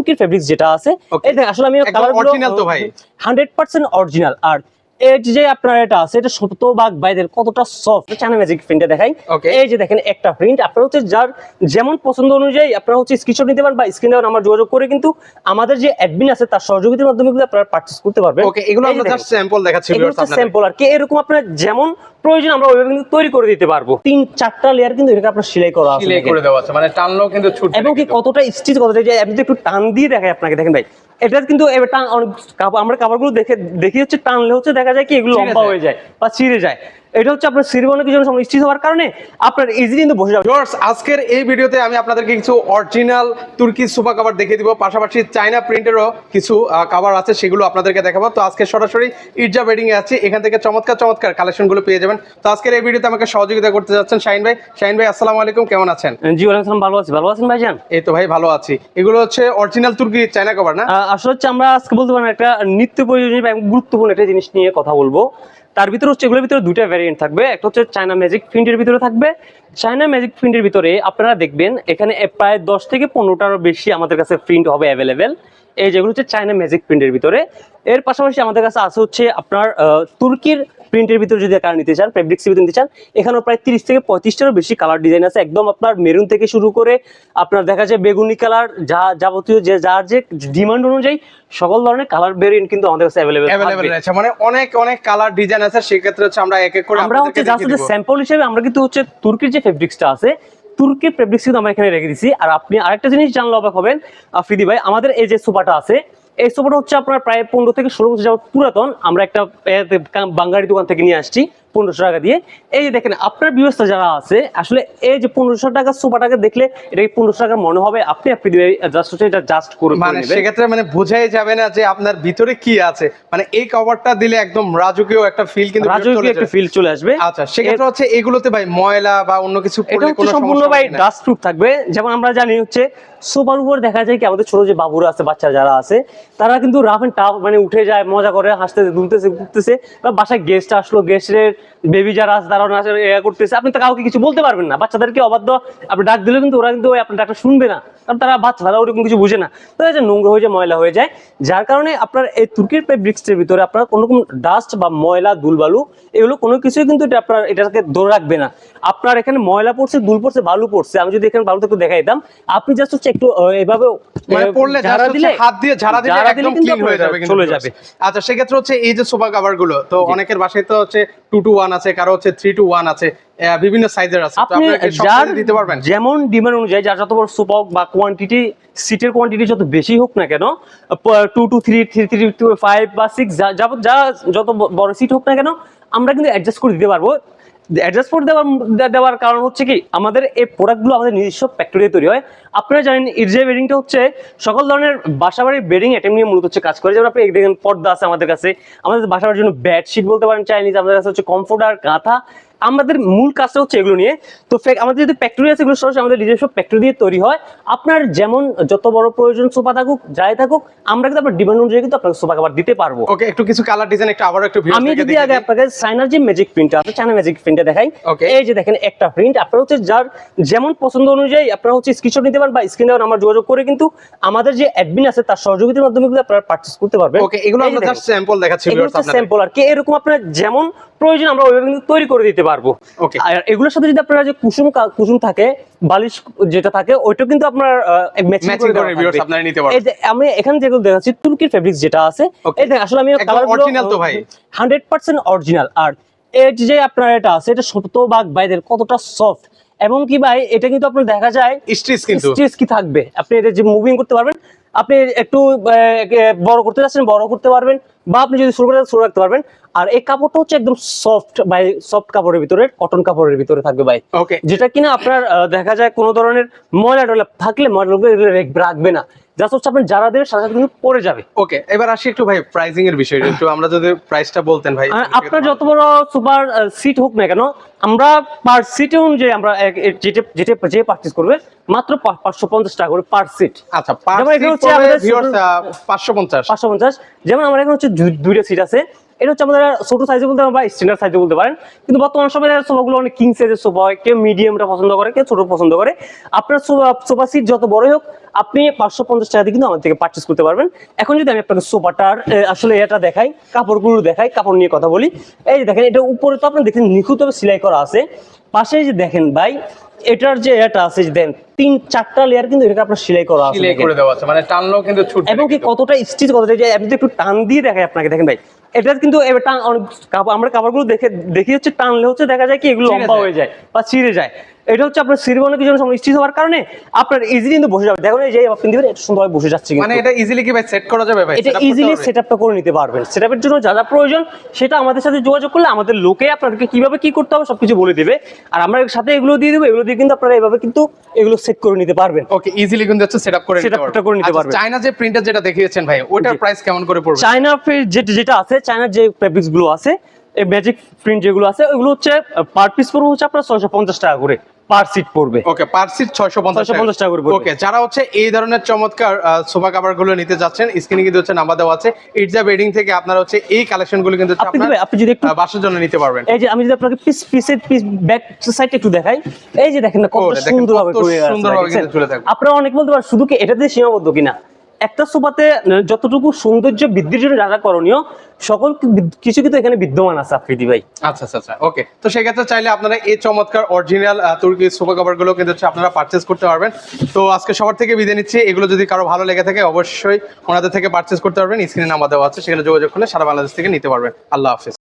তুর্কির fabrics যেটা আছে. আসলে আমি একদম অরিজিনাল তো ভাই। হান্ড্রেড পার্সেন্ট অরিজিনাল আর এই যে আপনার এটা আছে এটা শতভাগ বাইরের কতটা সফট চায়না ম্যাজিক দেখাই। এই যে দেখেন একটা প্রিন্ট আপনার হচ্ছে যার যেমন পছন্দ অনুযায়ী আপনারা হচ্ছে স্ক্রিনশট নিতে পারেন বা স্ক্রিনে আমার যোগাযোগ করে কিন্তু আমাদের যে অ্যাডমিন আছে তার সহযোগিতার মাধ্যমে কিন্তু আপনারা পারচেজ করতে পারবেন। ওকে এগুলো আমরা জাস্ট স্যাম্পল দেখাচ্ছি স্যাম্পল আর কি। এরকম আপনার যেমন প্রয়োজন আমরা ওইভাবে কিন্তু তৈরি করে দিতে পারব। তিন চারটা লেয়ার কিন্তু এটাকে আপনার সেলাই করা আছে সিলাই। করে দেওয়া আছে মানে টানলেও কিন্তু ছুটবে এবং কি কতটা স্টিচ কতটা যে যদি একটু টান দিয়ে দেখাই আপনাকে দেখেন ভাই। এটা কিন্তু আমরা কাপড়গুলো দেখে দেখি হচ্ছে টানলে হচ্ছে দেখা যায় কি এগুলো লম্বা হয়ে যায় বা ছিঁড়ে যায়। এটা হচ্ছে আপনার সিরিবনে কিছু সময় স্টিচ হওয়ার কারণে আপনার ইজিলি কিন্তু বসে যাবে। ভিউয়ার্স আজকের এই ভিডিওতে আমি আপনাদেরকে কিছু অরিজিনাল তুর্কি সোফা কভার দেখিয়ে দিব পাশাপাশি চাইনা প্রিন্টেরও কিছু কভার আছে সেগুলো আপনাদেরকে দেখাবো। তো আজকে সরাসরি ইরজা বেডিং এ আছি এখান থেকে চমৎকার চমৎকার কালেকশনগুলো পেয়ে যাবেন। তো আজকের এই ভিডিওতে আমাকে সহযোগিতা করতে যাচ্ছেন শাহিন ভাই। শাহিন ভাই আসসালামু আলাইকুম কেমন আছেন? জি ওয়ালাইকুম ভালো আছি। ভালো আছেন ভাইজান? এই তো ভাই ভালো আছি। এগুলো হচ্ছে অরিজিনাল তুর্কি চাইনা কভার না? আসলে হচ্ছে আমরা আজকে বলতে পারেন একটা নিত্য প্রয়োজনীয় এবং গুরুত্বপূর্ণ একটা জিনিস নিয়ে কথা বলব। তার ভিতরে হচ্ছে এগুলোর ভিতরে দুটা ভ্যারিয়েন্ট থাকবে। একটা হচ্ছে চায়না ম্যাজিক প্রিন্টের ভিতরে থাকবে। চায়না ম্যাজিক প্রিন্টের ভিতরে আপনারা দেখবেন এখানে প্রায় দশ থেকে পনেরোটারও বেশি আমাদের কাছে প্রিন্ট হবে অ্যাভেলেবেল এই যেগুলো হচ্ছে চায়না ম্যাজিক প্রিন্টের ভিতরে। এর পাশাপাশি আমাদের কাছে আছে হচ্ছে আপনার তুর্কির প্রিন্টের ভিতরে যদি কালার নিতে চান ফেব্রিক্স ভিতরে নিতে চান এখানেও প্রায় তিরিশ থেকে পঁয়ত্রিশটারও বেশি কালার ডিজাইন আছে। একদম আপনার মেরুন থেকে শুরু করে আপনার দেখা যায় বেগুনি কালার যা যাবতীয় যে যার যে ডিমান্ড অনুযায়ী সকল ধরনের কালার ভেরিয়েন্ট কিন্তু আমাদের কাছে অ্যাভেলেবেল অ্যাভেলেবল রয়েছে। মানে অনেক অনেক কালার ডিজাইন আছে সেক্ষেত্রে হচ্ছে আমরা এক এক করে আমরা হচ্ছে জাস্ট স্যাম্পল হিসেবে আমরা কিন্তু হচ্ছে তুর্কির যে ফেব্রিক্সটা আছে তুর্কির ফেব্রিক্স কিন্তু আমরা এখানে রেখে দিছি। আর আপনি আরেকটা জিনিস জানলে অবাক হবেন ফ্রিদি ভাই আমাদের এই যে সোফাটা আছে এই সোফাটা হচ্ছে আপনার প্রায় পনেরো থেকে ষোলো বছর যাওয়ার পুরাতন। আমরা একটা বাঙালি দোকান থেকে নিয়ে আসছি। পনেরোশো টাকা দিয়ে। এই যে দেখেন আপনার ব্যবস্থা যারা আছে আসলে এই যে পনেরোশো টাকার সোফাটাকে দেখলে এটা পনেরোশো টাকার মনে হবে? আপনি ভাই জাস্ট হচ্ছে এটা জাস্ট করে মানে সেক্ষেত্রে মানে বোঝাই যাবে না যে আপনার ভিতরে কি আছে। মানে এই কভারটা দিলে একদম রাজকীয় একটা ফিল কিন্তু রাজকীয় একটা ফিল চলে আসবে। আচ্ছা সেক্ষেত্রে হচ্ছে এগুলোতে ভাই ময়লা বা অন্য কিছু পড়লে কোনো সম্পূর্ণ ভাই ডাস্ট প্রুফ থাকবে। যেমন আমরা জানি হচ্ছে সোফার উপর দেখা যায় কি আমাদের ছোট যে বাবুরা আছে বাচ্চা যারা আছে তারা কিন্তু রাফ এন্ড টাফ মানে উঠে যায় মজা করে হাসতেছে দুলতেছে ঘুরতেছে বা বাসায় গেস্ট আসলো গেস্টের বেবি যারা আছে ইয়া করতেছে, আপনি তো কাউকে কিছু বলতে পারবেন না। বাচ্চাদেরকে অবাধ্য, আপনি ডাক দিলে কিন্তু ওরা কিন্তু আপনার ডাকটা শুনবে না। কারণ তারা বাচ্চা তারা ওরকম কিছু বুঝে না। তো এই যে নোংরা হয়ে যায়, ময়লা হয়ে যায়, যার কারণে আপনার এই তুর্কির ফেব্রিক্সের ভিতরে আপনার কোনো রকম ডাস্ট বা ময়লা, দুলবালু, এগুলো কোনো কিছুই কিন্তু এটা আপনার এটাকে ধরে রাখবে না। আপনার এখানে ময়লা পড়ছে, দুল পড়ছে, বালু পড়ছে। আমি যদি এখানে বালুতে একটু দেখাই দিতাম আপনি জাস্ট হচ্ছে একটু এভাবে মানে পড়লে ঝাড়া হচ্ছে হাত দিয়ে ঝাড়া দিলে একদম ক্লিন হয়ে যাবে চলে যাবে। আচ্ছা সেক্ষেত্রে হচ্ছে এই যে সোফা কভারগুলো তো অনেকের বাসায় তো হচ্ছে টু টু ওয়ান আছে কারও হচ্ছে থ্রি টু ওয়ান আছে বিভিন্ন সাইজের আছে। আপনি যার দিতে পারবেন? যেমন ডিমান্ড অনুযায়ী যার যত বড় সুপাক বা কোয়ান্টিটি সিটের কোয়ান্টিটি যত বেশি হোক না কেন two two three three three two five বা সিক্স যা যত বড় সিট হোক না কেন আমরা কিন্তু অ্যাডজাস্ট করে দিতে পারব। অ্যাডজাস্ট করে দেওয়ার দেওয়ার কারণ হচ্ছে কি, আমাদের এই প্রোডাক্টগুলো আমাদের নিজস্ব ফ্যাক্টরি তৈরি হয়। আপনারা জানেন ইরজে বেডিংটা হচ্ছে সকল ধরনের বাসাবাড়ির বেডিং আইটেম নিয়ে মূলত হচ্ছে কাজ করে। যেমন আপনি দেখেন পর্দা আছে আমাদের কাছে। আমাদের বাসাবাড়ির জন্য বেডশিট বলতে পারেন চাইনিজ আমাদের কাছে হচ্ছে কমফোর্টার কাঁথা আমাদের মূল কাজটা হচ্ছে এগুলো নিয়ে। তো আমাদের যদি ফ্যাক্টরি আছে এগুলো সরাসরি আমাদের নিজস্ব ফ্যাক্টরি দিয়ে তৈরি হয়। আপনার যেমন যত বড় প্রয়োজন সোফা থাকুক যাই থাকুক আমরা কিন্তু আপনার ডিমান্ড অনুযায়ী কিন্তু আপনাকে সোফা কাভার দিতে পারব। ওকে একটু কিছু কালার ডিজাইন একটু আবারও একটু আমি যদি আগে আপনাকে চায়নার যে ম্যাজিক প্রিন্ট আছে চায়না ম্যাজিক প্রিন্টে দেখাই। এই যে দেখেন একটা প্রিন্ট আপনার হচ্ছে যার যেমন পছন্দ অনুযায়ী আপনারা হচ্ছে স্ক্রিনশট নিতে পারেন বা স্ক্রিনে আমার যোগাযোগ করে কিন্তু আমাদের যে অ্যাডমিন আছে তার সহযোগিতার মাধ্যমে কিন্তু আপনারা পারচেজ করতে পারবেন। ওকে এগুলো আমরা জাস্ট স্যাম্পল দেখাচ্ছি। স্যাম্পল আর কি। এরকম আপনার যেমন প্রয়োজন আমরা ওইভাবে কিন্তু তৈরি করে দিতে পারব। আর এগুলোর সাথে যদি আপনারা যে কুসুম কুসুম থাকে বালিশ যেটা থাকে ওইটা কিন্তু আপনার ম্যাচিং করে। আপনারা নিতে পারবেন। এই যে আমি এখানে যেগুলো দেখাচ্ছি তুর্কির ফেব্রিক্স যেটা আছে এই দেখেন আসলে আমি একদম original তো ভাই। হান্ড্রেড পার্সেন্ট অরিজিনাল আর এর যে আপনার এটা আছে এটা শতভাগ বাইরের কতটা সফট এবং কি ভাই এটা কিন্তু আপনার দেখা যায় Stitch কিন্তু। স্ট্রেস কি থাকবে? আপনি এটা যে মুভিং করতে পারবেন আপনি একটু বড় করতে যাচ্ছেন বড় করতে পারবেন বা আপনি যদি শুরু করতে শুরু রাখতে পারবেন আর এই কাপড়টা হচ্ছে একদম সফট বাই সফট কাপড়ের ভিতরে কটন কাপড়ের ভিতরে থাকবে ভাই। ওকে যেটা কিনা আপনার দেখা যায় কোনো ধরনের ময়লা টয়লা থাকলে ময়লা রাখবে না। জাস্ট হচ্ছে আপনি যারা দেবে সাথে সাথে কিন্তু পড়ে যাবে। ওকে এবার আসি একটু ভাই প্রাইসিং এর বিষয়টা একটু আমরা যদি প্রাইসটা বলতেন ভাই আপনার যত বড় সুপার সিট হোক না কেন আমরা পার সিটে অনুযায়ী আমরা যেটা যেটা যে পারচেজ করবে মাত্র পা- পাঁচশো পঞ্চাশ টাকা করে পার সিট আচ্ছা পার যেমন সিট হচ্ছে আমাদের 550 পাঁচশো পঞ্চাশ। যেমন আমার এখানে হচ্ছে দুইটা সিট আছে। এটা হচ্ছে আমাদের ছোট সাইজে বলতে পারেন বা স্ট্যান্ডার্ড সাইজে বলতে পারেন। কিন্তু বর্তমান সময়ে সোফাগুলো অনেক কিং সাইজের সোফা হয়। কেউ মিডিয়ামটা পছন্দ করে কেউ ছোট পছন্দ করে। আপনার সোফা সিট যত বড়ই হোক আপনি পাঁচশো পঞ্চাশ টাকা দিয়ে কিন্তু আমার থেকে পারচেস করতে পারবেন। এখন যদি আমি আপনাকে সোফাটার আসলে এটা দেখাই কাপড়গুলো দেখাই কাপড় নিয়ে কথা বলি। এই যে দেখেন এটা উপরে তো আপনি দেখেন নিখুঁতভাবে সেলাই করা আছে। পাশে যে দেখেন ভাই এটার যে এটা আছে যে দেন তিন চারটা লেয়ার কিন্তু এটা আপনার সেলাই করা আছে সিলাই। করে দেওয়া আছে মানে টানলেও কিন্তু ছুট এবং কি কতটা স্টিচ কতটা যে আমি একটু টান দিয়ে দেখাই আপনাকে দেখেন ভাই এটা কিন্তু আমরা কাপড়গুলো দেখে দেখি হচ্ছে টানলে হচ্ছে দেখা যায় কি এগুলো লম্বা হয়ে যায় বা ছিঁড়ে যায়। এটা হচ্ছে আপনার সিরিব কিছু সময় স্টিচ হওয়ার কারণে আপনার ইজিলি কিন্তু বসে যাবে। দেখুন এই যে আপনি দিবেন এটা সুন্দরভাবে বসে যাচ্ছে মানে এটা ইজিলি কি ভাই সেট করা যাবে ভাই? এটা ইজিলি? সেটআপটা করে নিতে পারবেন। সেটআপের জন্য যা যা প্রয়োজন সেটা আমাদের সাথে যোগাযোগ করলে আমাদের লোকে আপনাদেরকে কীভাবে কি করতে হবে সবকিছু বলে দিবে। আর আমরা সাথে এগুলো দিয়ে দেবো এগুলো দিয়ে কিন্তু আপনারা এভাবে কিন্তু এগুলো সেট করে নিতে পারবেন। ওকে ইজিলি কিন্তু হচ্ছে সেটআপ করে নিতে Setup টা করে নিতে পারবে। চায়না যে প্রিন্টার যেটা দেখিয়েছেন ভাই ওটার প্রাইস কেমন করে পড়বে? চায়না যেটা আছে চায়নার যে ফেব্রিক্সগুলো আছে এই ম্যাজিক প্রিন্ট যেগুলো আছে ওইগুলো হচ্ছে পার পিস পড়বে হচ্ছে আপনার ছয়শো পঞ্চাশ টাকা করে পার সিট পড়বে। ওকে পার সিট 650 650 টাকা। করে ওকে যারা হচ্ছে এই ধরনের চমৎকার সোফা কভারগুলো নিতে যাচ্ছেন স্ক্রিনে কিন্তু হচ্ছে নাম্বার দেওয়া আছে। ইটজা বেডিং থেকে আপনারা হচ্ছে এই কালেকশনগুলো কিন্তু আপনি আপনি যদি একটু বাসার জন্য নিতে পারবেন। এই যে আমি যদি আপনাকে পিস পিসের পিস ব্যাক সাইড একটু দেখাই এই যে দেখেন না কত সুন্দরভাবে করে আছে, সুন্দরভাবে কিন্তু থাকবে। আপনারা অনেক বলতে পারেন শুধু কি এটা দিয়ে সীমাবদ্ধ কিনা? একটা সোফাতে যতটুকু সৌন্দর্য বৃদ্ধির জন্য যা যা করণীয়, সকল কিছু কিন্তু এখানে বিদ্যমান আছে আফ্রিদি ভাই। আচ্ছা আচ্ছা আচ্ছা ওকে তো সেক্ষেত্রে চাইলে আপনারা এই চমৎকার অরিজিনাল তুর্কি সোফা কভারগুলো কিন্তু হচ্ছে আপনারা পারচেস করতে পারবেন। তো আজকে সবার থেকে বিদায় নিচ্ছি। এগুলো যদি কারও ভালো লেগে থাকে, অবশ্যই ওনাদের থেকে পারচেস করতে পারবেন। স্ক্রিনে নাম্বার দেওয়া আছে, সেখানে যোগাযোগ করলে সারা বাংলাদেশ থেকে নিতে পারবেন। আল্লাহ হাফিজ।